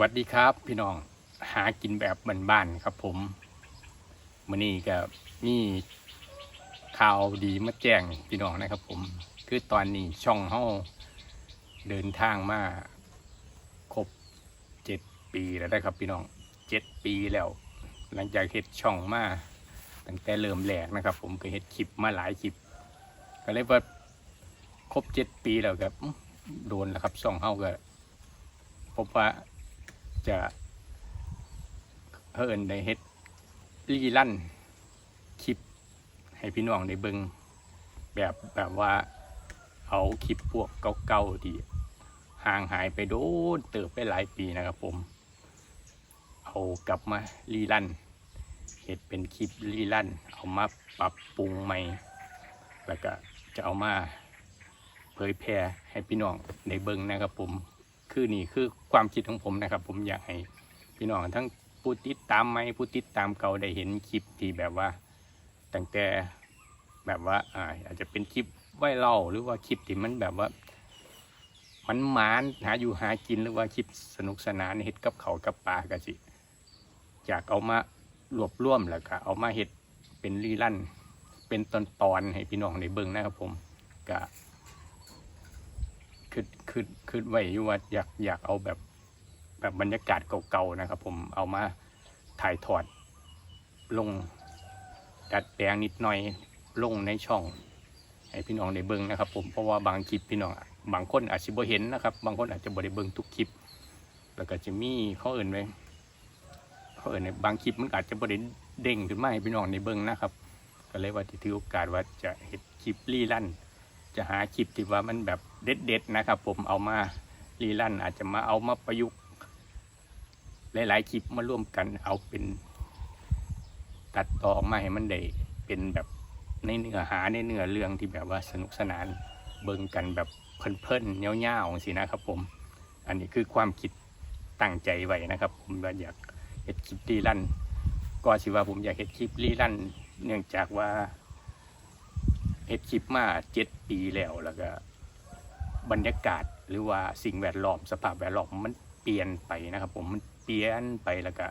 วัสดีครับพี่น้องหากินแบบบ้านๆครับผมมื่อนี้ก็มีข่าวดีมาแจ้งพี่น้องนะครับ ผมคือตอนนี้ช่องเฮาเดินทางมาครบเจ็ดปีแล้วได้ครับพี่น้องเจ็ดปีแล้ว หลังจากเฮ็ดช่องมาตั้งแต่เริ่มแรกนะครับ ผมก็เฮ็ดคลิปมาหลายคลิป ก็เลยว่าครบเจ็ดปีแล้วครับโดนแล้วครับช่องเฮาก็พบว่า จะเฮิ่นได้เฮ็ดรีลั่นคลิป ให้พี่น้องได้เบิงแบบแบบว่าเอาคลิปพวกเก่าๆที่ห่างหายไปโดนเติบไปหลายปีนะครับผม เอากลับมารีลั่นเฮ็ดเป็นคลิปรีลั่น เอามาปรับปรุงใหม่ แล้วก็จะเอามาเผยแพร่ให้พี่น้องได้เบิ่งนะครับผม คือนี่คือความคิดของผมนะครับ ผมอยากให้พี่น้องทั้งผู้ติดตามไหมผู้ติดตามเก่าได้เห็นคลิปที่แบบว่าตั้งแต่แบบว่าอาจจะเป็นคลิปไว้เล่าหรือว่าคลิปที่มันแบบว่ามันหมานหาอยู่หากินหรือว่าคลิปสนุกสนานเฮ็ดกับเขากับปลากะสิอยากเอามารวบรวมแล้วก็เอามาเฮ็ดเป็นรีลั่นเป็นตอนตอนให้พี่น้องได้เบิ่งนะครับผมก็ คือคือคือไว้อยู่ว่าอยากอยากเอาแบบแบบบรรยากาศเก่าๆนะครับ ผมเอามาถ่ายทอดลงดัดแปลงนิดหน่อยลงในช่อง ให้พี่น้องได้เบิ่งนะครับ ผมเพราะว่าบางคลิปพี่น้องบางคนอาจจะบ่เห็นนะครับ บางคนอาจจะบ่ได้เบิ่งทุกคลิป แล้วก็จะมีเขาเอื่นไว้เขาเอื่นในบางคลิปมันอาจจะบ่ได้เด้งขึ้นมาให้พี่น้องได้เบิ่งนะครับ ก็เลยว่าที่ถือโอกาสว่าจะเห็นคลิปรีลั่น จะหาคลิปที่ว่ามันแบบเด็ดๆนะครับ ผมเอามารีลั่นอาจจะมาเอามาประยุกต์ หลายๆคลิปมาร่วมกันเอาเป็น ตัดต่อออกมาให้มันได้เป็นแบบในเนื้อหาในเนื้อเรื่องที่แบบว่าสนุกสนานเบิ่งกันแบบเพลินๆเงี้ยวๆสินะครับ ผม อันนี้คือความคิดตั้งใจไว้นะครับ ผมว่าอยากเห็ดคลิปรีลั่นก็สิว่าผมอยากเห็ดคลิปรีลั่น เนื่องจากว่า เฮ็ดคลิปมาเจ็ดปีแล้วแล้วก็บรรยากาศหรือว่าสิ่งแวดล้อมสภาพแวดล้อมมันเปลี่ยนไปนะครับ ผมมันเปลี่ยนไปแล้วก็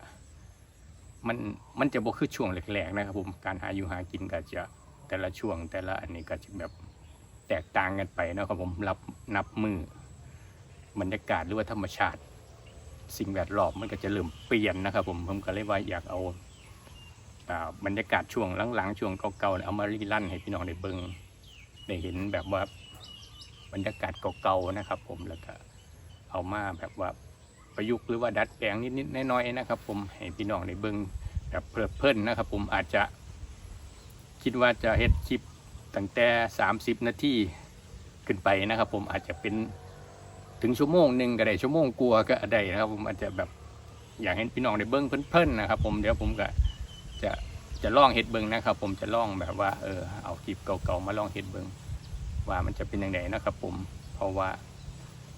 มันมันจะบ่คือช่วงแรกๆนะครับ ผมการหาอยู่หากินก็จะแต่ละช่วงแต่ละอันนี้ก็จะแบบแตกต่างกันไปนะครับผมรับนับมือบรรยากาศหรือว่าธรรมชาติ สิ่งแวดล้อมมันก็จะเริ่มเปลี่ยนนะครับ ผมผมก็เลยว่าอยากเอา บรรยากาศช่วงหลังๆช่วงเก่าๆเอามารีลั่นให้พี่น้องได้เบิ่งได้เห็นแบบว่าบรรยากาศเก่าๆนะครับ ผมแล้วก็เอามาแบบว่าประยุกต์หรือว่าดัดแปลงนิดๆน้อยๆนะครับ ผมให้พี่น้องได้เบิ่งแบบเพลิดเพลินนะครับ ผมอาจจะคิดว่าจะเฮ็ดคลิปตั้งแต่ 30 นาทีขึ้นไปนะครับ ผมอาจจะเป็นถึงชั่วโมงหนึ่งก็ได้ชั่วโมงกลัวก็ได้นะครับ ผมอาจจะแบบอยากให้พี่น้องได้เบิ่งเพลินๆนะครับ ผมเดี๋ยวผมก็ จะจะลองเฮ็ดเบิงนะครับ ผมจะลองแบบว่าเออเอาคลิปเก่าๆมาลองเฮ็ดเบิงว่ามันจะเป็นยังไงนะครับ ผมเพราะว่า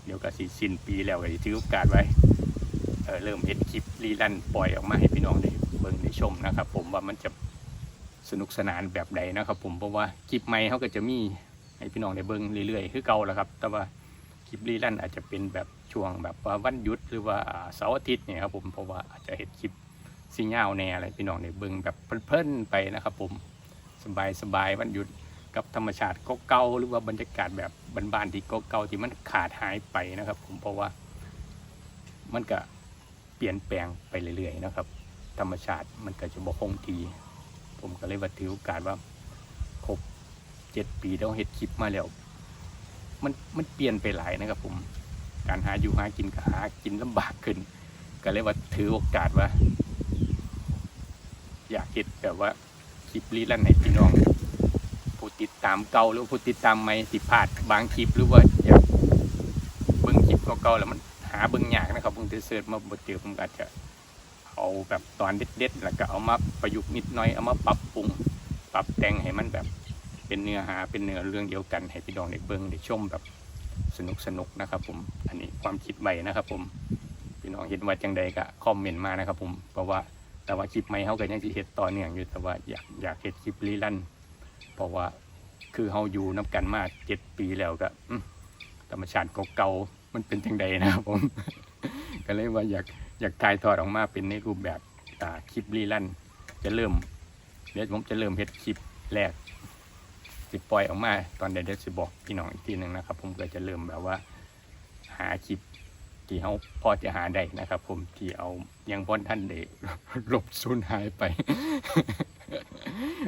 เดี๋ยวก็สิสิ้นปีแล้วก็สิถือโอกาสไว้เออเริ่มเฮ็ดคลิปรีลันปล่อยออกมาให้พี่น้องได้เบิงได้ชมนะครับ ผมว่ามันจะสนุกสนานแบบใดนะครับ ผมเพราะว่าคลิปใหม่เขาก็จะมีให้พี่น้องได้เบิงเรื่อยๆ คือเก่าแล้วครับ แต่ว่าคลิปรีลันอาจจะเป็นแบบช่วงแบบว่าวันหยุดหรือว่าอ่าเสาร์อาทิตย์เนี่ยครับผมเพราะว่าอาจจะเห็นคลิป สีเงาแน่อะไรพี่น้องในเบิ่งแบบเพลินๆไปนะครับผมสบายสบายวันหยุดกับธรรมชาติเก่าๆหรือว่าบรรยากาศแบบบ้านๆที่เก่าๆที่มันขาดหายไปนะครับ ผมเพราะว่า มันก็เปลี่ยนแปลงไปเรื่อยๆนะครับ ธรรมชาติมันก็จะบ่คงที ผมก็เลยว่าถือโอกาสว่าครบเจ็ดปีแล้วเฮ็ดคลิปมาแล้วมันมันเปลี่ยนไปหลายนะครับ ผมการหาอยู่หากินก็หากินลำบากขึ้น ก็เลยว่าถือโอกาสว่า อยากเห็ดแบบว่าคลิปรีลันให้พี่น้องผู้ติดตามเก่าหรือผู้ติดตามใหม่สิพลาดบางคลิปหรือว่าอยากเบิ่งคลิปเก่าๆแล้วมันหาเบิ่งยากนะครับผมจะเสิร์ชมาบ่เจอผมก็อาจจะเอาแบบตอนเด็ดๆแล้วก็เอามาประยุกต์นิดหน่อยเอามาปรับปรุงปรับแต่งให้มันแบบเป็นเนื้อหาเป็นเนื้อเรื่องเดียวกันให้พี่น้องได้เบิ่งได้ชมแบบสนุกๆนะครับ ผม อันนี้ความคิดใหม่นะครับ ผมพี่น้องเห็นว่าจังใดก็คอมเมนต์มานะครับ ผมเพราะว่า แต่ว่าคลิปไม่เขาก็ยังสิเฮ็ดต่อเนื่องอยู่แต่ว่าอยากอยากเฮ็ดคลิปรีลันเพราะว่าคือเขาอยู่น้กันมาเจ็ดปีแล้วก็ธรรมชาติเก่าๆมันเป็นจังใดนะครับผม ก็เลยว่าอยากอยากถ่ายทอดออกมาเป็นในรูปแบบคลิปรีลันจะเริ่มเดี๋ยวผมจะเริ่มเฮ็ดคลิปแรกสิปล่อยออกมา ตอนใดเดี๋ยวสิบอกพี่น้องอีกทีหนึ่งนะครับ ผมก็จะเริ่มแบบว่า หาคลิป ที่เขาพอจะหาได้นะครับ ผมที่เอายังพ้นท่านเด็กลบสูญหายไป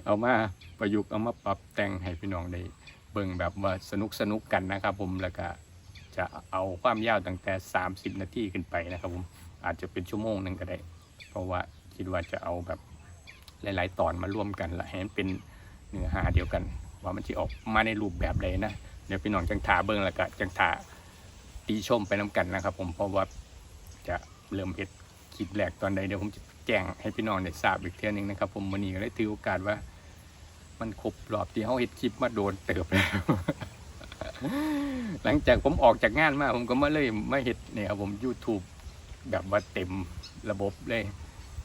เอามาประยุกต์เอามาปรับแต่งให้พี่น้องได้เบิ่งแบบว่าสนุกสนุกกันนะครับ ผมแล้วก็จะเอาความยาวตั้งแต่ 30 นาทีขึ้นไปนะครับ ผมอาจจะเป็นชั่วโมงหนึ่งก็ได้ เพราะว่าคิดว่าจะเอาแบบหลาย ๆ ตอนมาร่วมกันและให้มันเป็นเนื้อหาเดียวกัน ว่ามันจะออกมาในรูปแบบใดนะเดี๋ยวพี่น้องจังทาเบิ่งแล้วก็จังทา ตีชมไปน้กันนะครับ ผมเพราะว่าจะเริ่มเฮ็ดคลิปแรกตอนใดเดี๋ยวผมจะแจ้งให้พี่น้องได้ทราบอีกเทื่อนึงนะครับ ผมวันนี้ก็ได้ถือโอกาสว่า มันครบรอบที่เขาเฮ็ดคลิปมาโดนเติบแล้วหลังจากผมออกจากงานมา ผมก็มาเลยมาเฮ็ดเนี่ยผม YouTube แบบว่าเต็มระบบเลย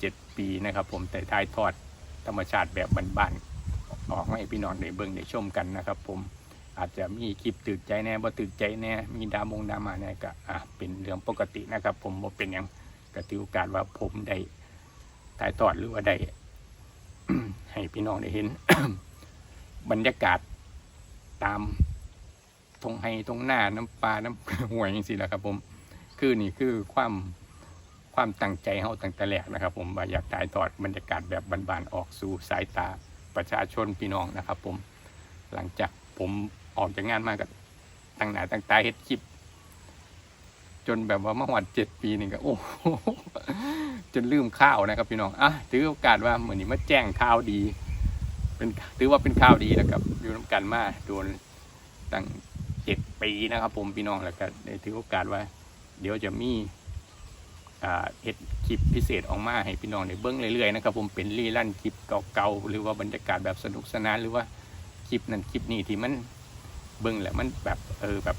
เจ็ดปีนะครับ ผมแต่ถ่ายทอดธรรมชาติแบบบ้านๆออกให้พี่น้องได้เบิ่งได้ชมกันนะครับ ผม อาจจะมีคลิปตึกใจแน่บ่ตึกใจแน่มีดามงดามาแน่ก็อะเป็นเรื่องปกตินะครับ ผมบ่เป็นหยังก็ถือโอกาสว่าผมได้ถ่ายทอดหรือว่าได้ให้พี่น้องได้เห็น บรรยากาศตามทงไฮทงหน้าน้ำปลาน้ำห่วยอย่างสิละครับ ผม คือนี่คือความความตั้งใจเฮาตั้งแต่แรกนะครับ ผมว่าอยากถ่ายทอดบรรยากาศแบบบานๆออกสู่สายตาประชาชนพี่น้องนะครับ ผมหลังจากผม ออกจากงานมาก็ตั้งหนาตั้งตาเฮ็ดคลิป จนแบบว่าเมื่อวันเจ็ดปีนี่ก็โอ้โหจนลืมข้าวนะครับพี่น้องอะถือโอกาสว่าเหมือนนี้มาแจ้งข่าวดี เป็นถือว่าเป็นข่าวดีนะครับอยู่น้ำกันมาโดนตั้งเจ็ดปีนะครับ ผมพี่น้องแล้วก็ได้ถือโอกาสว่า เดี๋ยวจะมีอ่าเฮ็ดคลิปพิเศษออกมาให้พี่น้องได้เบิ้งเรื่อยๆนะครับผมเป็นรีลั่นคลิปเก่าๆหรือว่าบรรยากาศแบบสนุกสนานหรือว่าคลิปนั้นคลิปนี้ที่มัน เบิ้งแล้วมันแบบเออแบบ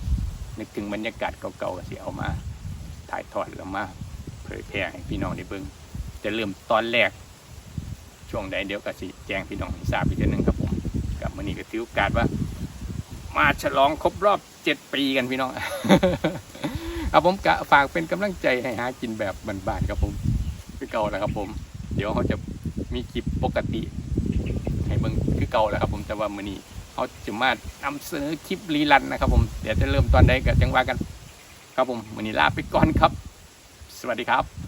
นึกถึงบรรยากาศเก่าๆก็สิเอามา ถ่ายทอดแล้วมาเผยแพร่ให้พี่น้องได้เบิ้งจะเริ่มตอนแรก ช่วงใดเดี๋ยวก็สิแจ้งพี่น้องให้ทราบอีกทีหนึงครับผมกับมื่อนี้ก็ถือโอกาสว่า มาฉลองครบรอบเจ็ดปีกันพี่น้องครับผมกะฝากเป็นกำลังใจให้หากินแบบบ้านๆครับผมคือเก่าแหละครับผม เดี๋ยวเขาจะมีคลิปปกติ ให้เบิ่งคือเก่าแหละครับผมแต่ว่ามื่อนี้ เขาจะมานำเสนอคลิปรีลันนะครับผม เดี๋ยวจะเริ่มตอนใดก็จังว่ากัน ครับผมวันนี้ลาไปก่อนครับ สวัสดีครับ